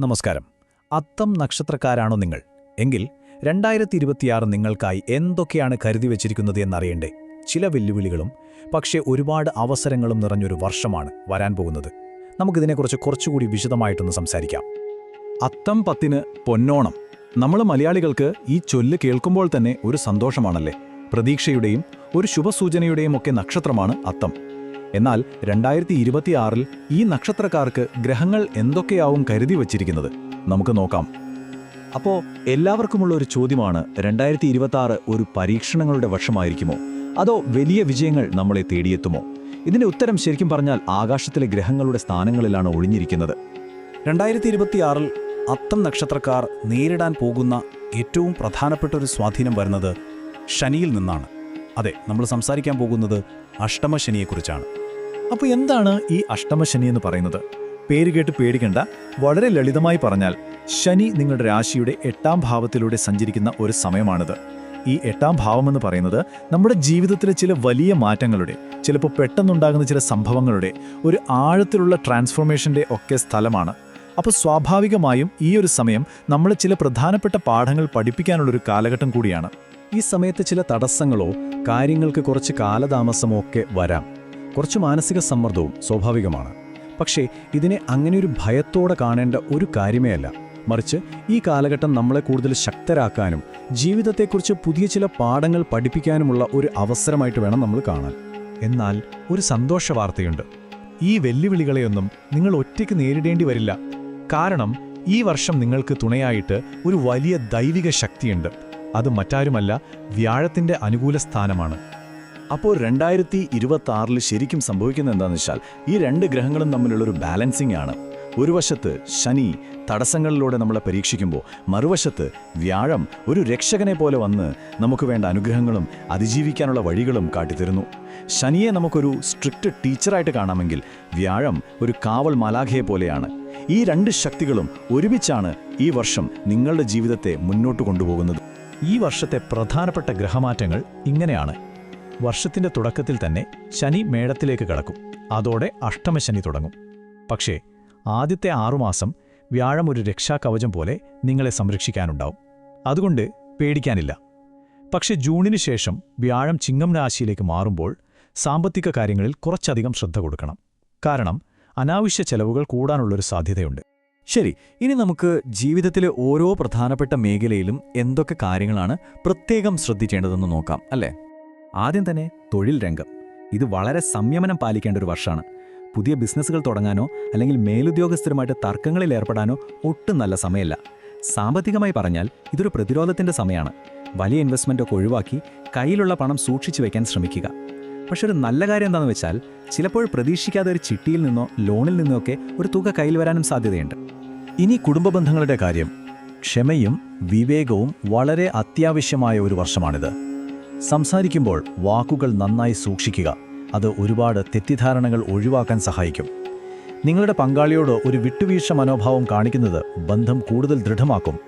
നമസ്കാരം. അത്തം നക്ഷത്രക്കാരാണോ നിങ്ങൾ? എങ്കിൽ രണ്ടായിരത്തി ഇരുപത്തിയാറ് നിങ്ങൾക്കായി എന്തൊക്കെയാണ് കരുതി വച്ചിരിക്കുന്നത് എന്നറിയണ്ടേ. ചില വെല്ലുവിളികളും പക്ഷേ ഒരുപാട് അവസരങ്ങളും നിറഞ്ഞൊരു വർഷമാണ് വരാൻ പോകുന്നത്. നമുക്കിതിനെക്കുറിച്ച് കുറച്ചുകൂടി വിശദമായിട്ടൊന്ന് സംസാരിക്കാം. അത്തം പത്തിന് പൊന്നോണം. നമ്മൾ മലയാളികൾക്ക് ഈ ചൊല്ല് കേൾക്കുമ്പോൾ തന്നെ ഒരു സന്തോഷമാണല്ലേ? പ്രതീക്ഷയുടെയും ഒരു ശുഭസൂചനയുടെയും ഒക്കെ നക്ഷത്രമാണ് അത്തം. എന്നാൽ രണ്ടായിരത്തി ഇരുപത്തിയാറിൽ ഈ നക്ഷത്രക്കാർക്ക് ഗ്രഹങ്ങൾ എന്തൊക്കെയാവും കരുതി വച്ചിരിക്കുന്നത്? നമുക്ക് നോക്കാം. അപ്പോൾ എല്ലാവർക്കുമുള്ള ഒരു ചോദ്യമാണ് രണ്ടായിരത്തി ഇരുപത്തി ഒരു പരീക്ഷണങ്ങളുടെ വർഷമായിരിക്കുമോ? അതോ വലിയ വിജയങ്ങൾ നമ്മളെ തേടിയെത്തുമോ? ഇതിന്റെ ഉത്തരം ശരിക്കും പറഞ്ഞാൽ ആകാശത്തിലെ ഗ്രഹങ്ങളുടെ സ്ഥാനങ്ങളിലാണ് ഒഴിഞ്ഞിരിക്കുന്നത്. രണ്ടായിരത്തി ഇരുപത്തിയാറിൽ അത്തം നക്ഷത്രക്കാർ നേരിടാൻ പോകുന്ന ഏറ്റവും പ്രധാനപ്പെട്ട ഒരു സ്വാധീനം വരുന്നത് ശനിയിൽ നിന്നാണ്. അതെ നമ്മൾ സംസാരിക്കാൻ പോകുന്നത് അഷ്ടമശനിയെക്കുറിച്ചാണ്. അപ്പോൾ എന്താണ് ഈ അഷ്ടമശനി എന്ന് പറയുന്നത്? പേര് കേട്ട് പേടിക്കണ്ട. വളരെ ലളിതമായി പറഞ്ഞാൽ ശനി നിങ്ങളുടെ രാശിയുടെ എട്ടാം ഭാവത്തിലൂടെ സഞ്ചരിക്കുന്ന ഒരു സമയമാണിത്. ഈ എട്ടാം എന്ന് പറയുന്നത് നമ്മുടെ ജീവിതത്തിലെ ചില വലിയ മാറ്റങ്ങളുടെ ചിലപ്പോൾ പെട്ടെന്നുണ്ടാകുന്ന ചില സംഭവങ്ങളുടെ ഒരു ആഴത്തിലുള്ള ട്രാൻസ്ഫോർമേഷന്റെ ഒക്കെ സ്ഥലമാണ്. അപ്പോൾ സ്വാഭാവികമായും ഈ ഒരു സമയം നമ്മൾ ചില പ്രധാനപ്പെട്ട പാഠങ്ങൾ പഠിപ്പിക്കാനുള്ളൊരു കാലഘട്ടം കൂടിയാണ്. ഈ സമയത്ത് ചില തടസ്സങ്ങളോ കാര്യങ്ങൾക്ക് കുറച്ച് കാലതാമസമോ ഒക്കെ വരാം. കുറച്ച് മാനസിക സമ്മർദ്ദവും സ്വാഭാവികമാണ്. പക്ഷേ ഇതിനെ അങ്ങനെയൊരു ഭയത്തോടെ കാണേണ്ട ഒരു കാര്യമേ അല്ല. മറിച്ച് ഈ കാലഘട്ടം നമ്മളെ കൂടുതൽ ശക്തരാക്കാനും ജീവിതത്തെക്കുറിച്ച് പുതിയ ചില പാഠങ്ങൾ പഠിപ്പിക്കാനുമുള്ള ഒരു അവസരമായിട്ട് വേണം നമ്മൾ കാണാൻ. എന്നാൽ ഒരു സന്തോഷ വാർത്തയുണ്ട്. ഈ വെല്ലുവിളികളെയൊന്നും നിങ്ങൾ ഒറ്റയ്ക്ക് നേരിടേണ്ടി വരില്ല. കാരണം ഈ വർഷം നിങ്ങൾക്ക് തുണയായിട്ട് ഒരു വലിയ ദൈവിക ശക്തിയുണ്ട്. അത് മറ്റാരുമല്ല വ്യാഴത്തിന്റെ അനുകൂല സ്ഥാനമാണ്. അപ്പോൾ രണ്ടായിരത്തി ഇരുപത്തി ആറിൽ ശരിക്കും സംഭവിക്കുന്നത് എന്താണെന്ന് വെച്ചാൽ ഈ രണ്ട് ഗ്രഹങ്ങളും തമ്മിലുള്ളൊരു ബാലൻസിംഗ് ആണ്. ഒരു വശത്ത് ശനി തടസ്സങ്ങളിലൂടെ നമ്മളെ പരീക്ഷിക്കുമ്പോൾ മറുവശത്ത് വ്യാഴം ഒരു രക്ഷകനെ പോലെ വന്ന് നമുക്ക് വേണ്ട അനുഗ്രഹങ്ങളും അതിജീവിക്കാനുള്ള വഴികളും കാട്ടിത്തരുന്നു. ശനിയെ നമുക്കൊരു സ്ട്രിക്റ്റ് ടീച്ചറായിട്ട് കാണാമെങ്കിൽ വ്യാഴം ഒരു കാവൽ മലാഖയെ പോലെയാണ്. ഈ രണ്ട് ശക്തികളും ഒരുമിച്ചാണ് ഈ വർഷം നിങ്ങളുടെ ജീവിതത്തെ മുന്നോട്ട് കൊണ്ടുപോകുന്നത്. ഈ വർഷത്തെ പ്രധാനപ്പെട്ട ഗ്രഹമാറ്റങ്ങൾ ഇങ്ങനെയാണ്. വർഷത്തിന്റെ തുടക്കത്തിൽ തന്നെ ശനി മേടത്തിലേക്ക് കടക്കും. അതോടെ അഷ്ടമശനി തുടങ്ങും. പക്ഷേ ആദ്യത്തെ ആറുമാസം വ്യാഴം ഒരു രക്ഷാകവചം പോലെ നിങ്ങളെ സംരക്ഷിക്കാനുണ്ടാവും. അതുകൊണ്ട് പേടിക്കാനില്ല. പക്ഷേ ജൂണിന് ശേഷം വ്യാഴം ചിങ്ങം രാശിയിലേക്ക് മാറുമ്പോൾ സാമ്പത്തിക കാര്യങ്ങളിൽ കുറച്ചധികം ശ്രദ്ധ കൊടുക്കണം. കാരണം അനാവശ്യ ചെലവുകൾ കൂടാനുള്ളൊരു സാധ്യതയുണ്ട്. ശരി ഇനി നമുക്ക് ജീവിതത്തിലെ ഓരോ പ്രധാനപ്പെട്ട മേഖലയിലും എന്തൊക്കെ കാര്യങ്ങളാണ് പ്രത്യേകം ശ്രദ്ധിക്കേണ്ടതെന്ന് നോക്കാം അല്ലേ? ആദ്യം തന്നെ തൊഴിൽ രംഗം. ഇത് വളരെ സംയമനം പാലിക്കേണ്ട ഒരു വർഷമാണ് പുതിയ ബിസിനസ്സുകൾ തുടങ്ങാനോ അല്ലെങ്കിൽ മേലുദ്യോഗസ്ഥരുമായിട്ട് തർക്കങ്ങളിൽ ഏർപ്പെടാനോ ഒട്ടും നല്ല സമയമല്ല. സാമ്പത്തികമായി പറഞ്ഞാൽ ഇതൊരു പ്രതിരോധത്തിന്റെ സമയമാണ്. വലിയ ഇൻവെസ്റ്റ്മെന്റ് ഒക്കെ ഒഴിവാക്കി കയ്യിലുള്ള പണം സൂക്ഷിച്ചു വയ്ക്കാൻ ശ്രമിക്കുക. പക്ഷെ ഒരു നല്ല കാര്യം എന്താണെന്ന് വെച്ചാൽ ചിലപ്പോൾ പ്രതീക്ഷിക്കാതെ ഒരു ചിട്ടിയിൽ നിന്നോ ലോണിൽ നിന്നോ ഒക്കെ ഒരു തുക കയ്യിൽ വരാനും സാധ്യതയുണ്ട്. ഇനി കുടുംബ ബന്ധങ്ങളുടെ കാര്യം. ക്ഷമയും വിവേകവും വളരെ അത്യാവശ്യമായ ഒരു വർഷമാണിത്. സംസാരിക്കുമ്പോൾ വാക്കുകൾ നന്നായി സൂക്ഷിക്കുക. അത് ഒരുപാട് തെറ്റിദ്ധാരണകൾ ഒഴിവാക്കാൻ സഹായിക്കും. നിങ്ങളുടെ പങ്കാളിയോട് ഒരു വിട്ടുവീഴ്ച മനോഭാവം കാണിക്കുന്നത് ബന്ധം കൂടുതൽ ദൃഢമാക്കും.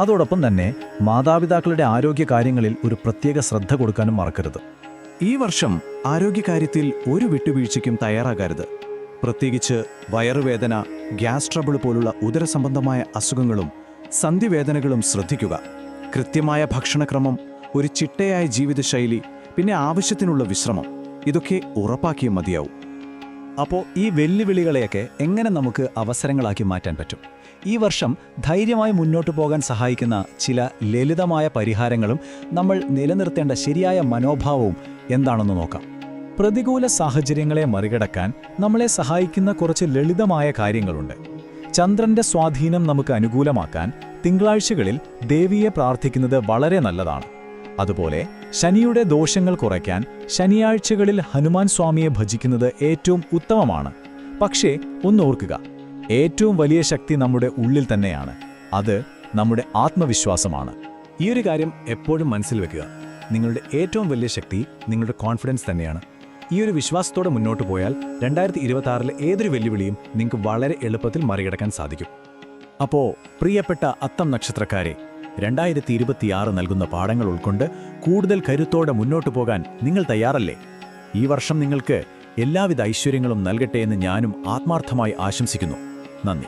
അതോടൊപ്പം തന്നെ മാതാപിതാക്കളുടെ ആരോഗ്യകാര്യങ്ങളിൽ ഒരു പ്രത്യേക ശ്രദ്ധ കൊടുക്കാനും മറക്കരുത്. ഈ വർഷം ആരോഗ്യകാര്യത്തിൽ ഒരു വിട്ടുവീഴ്ചയ്ക്കും തയ്യാറാകരുത്. പ്രത്യേകിച്ച് വയറുവേദന ഗ്യാസ് ട്രബിൾ പോലുള്ള ഉദരസംബന്ധമായ അസുഖങ്ങളും സന്ധിവേദനകളും ശ്രദ്ധിക്കുക. കൃത്യമായ ഭക്ഷണക്രമം ഒരു ചിട്ടയായ ജീവിതശൈലി പിന്നെ ആവശ്യത്തിനുള്ള വിശ്രമം. ഇതൊക്കെ ഉറപ്പാക്കിയേ മതിയാവും. അപ്പോൾ ഈ വെല്ലുവിളികളെയൊക്കെ എങ്ങനെ നമുക്ക് അവസരങ്ങളാക്കി മാറ്റാൻ പറ്റും? ഈ വർഷം ധൈര്യമായി മുന്നോട്ട് പോകാൻ സഹായിക്കുന്ന ചില ലളിതമായ പരിഹാരങ്ങളും നമ്മൾ നിലനിർത്തേണ്ട ശരിയായ മനോഭാവവും എന്താണെന്ന് നോക്കാം. പ്രതികൂല സാഹചര്യങ്ങളെ മറികടക്കാൻ നമ്മളെ സഹായിക്കുന്ന കുറച്ച് ലളിതമായ കാര്യങ്ങളുണ്ട്. ചന്ദ്രന്റെ സ്വാധീനം നമുക്ക് അനുകൂലമാക്കാൻ തിങ്കളാഴ്ചകളിൽ ദേവിയെ പ്രാർത്ഥിക്കുന്നത് വളരെ നല്ലതാണ്. അതുപോലെ ശനിയുടെ ദോഷങ്ങൾ കുറയ്ക്കാൻ ശനിയാഴ്ചകളിൽ ഹനുമാൻ സ്വാമിയെ ഭജിക്കുന്നത് ഏറ്റവും ഉത്തമമാണ്. പക്ഷേ ഒന്നോർക്കുക ഏറ്റവും വലിയ ശക്തി നമ്മുടെ ഉള്ളിൽ തന്നെയാണ്. അത് നമ്മുടെ ആത്മവിശ്വാസമാണ്. ഈ ഒരു കാര്യം എപ്പോഴും മനസ്സിൽ വെക്കുക. നിങ്ങളുടെ ഏറ്റവും വലിയ ശക്തി നിങ്ങളുടെ കോൺഫിഡൻസ് തന്നെയാണ്. ഈ ഒരു വിശ്വാസത്തോടെ മുന്നോട്ട് പോയാൽ രണ്ടായിരത്തി ഇരുപത്തി ആറിലെ ഏതൊരു വെല്ലുവിളിയും നിങ്ങൾക്ക് വളരെ എളുപ്പത്തിൽ മറികടക്കാൻ സാധിക്കും. അപ്പോ പ്രിയപ്പെട്ട അത്തം നക്ഷത്രക്കാരെ രണ്ടായിരത്തി ഇരുപത്തിയാറ് നൽകുന്ന പാഠങ്ങൾ ഉൾക്കൊണ്ട് കൂടുതൽ കരുത്തോടെ മുന്നോട്ടു പോകാൻ നിങ്ങൾ തയ്യാറല്ലേ? ഈ വർഷം നിങ്ങൾക്ക് എല്ലാവിധ ഐശ്വര്യങ്ങളും നൽകട്ടെ എന്ന് ഞാനും ആത്മാർത്ഥമായി ആശംസിക്കുന്നു. നന്ദി.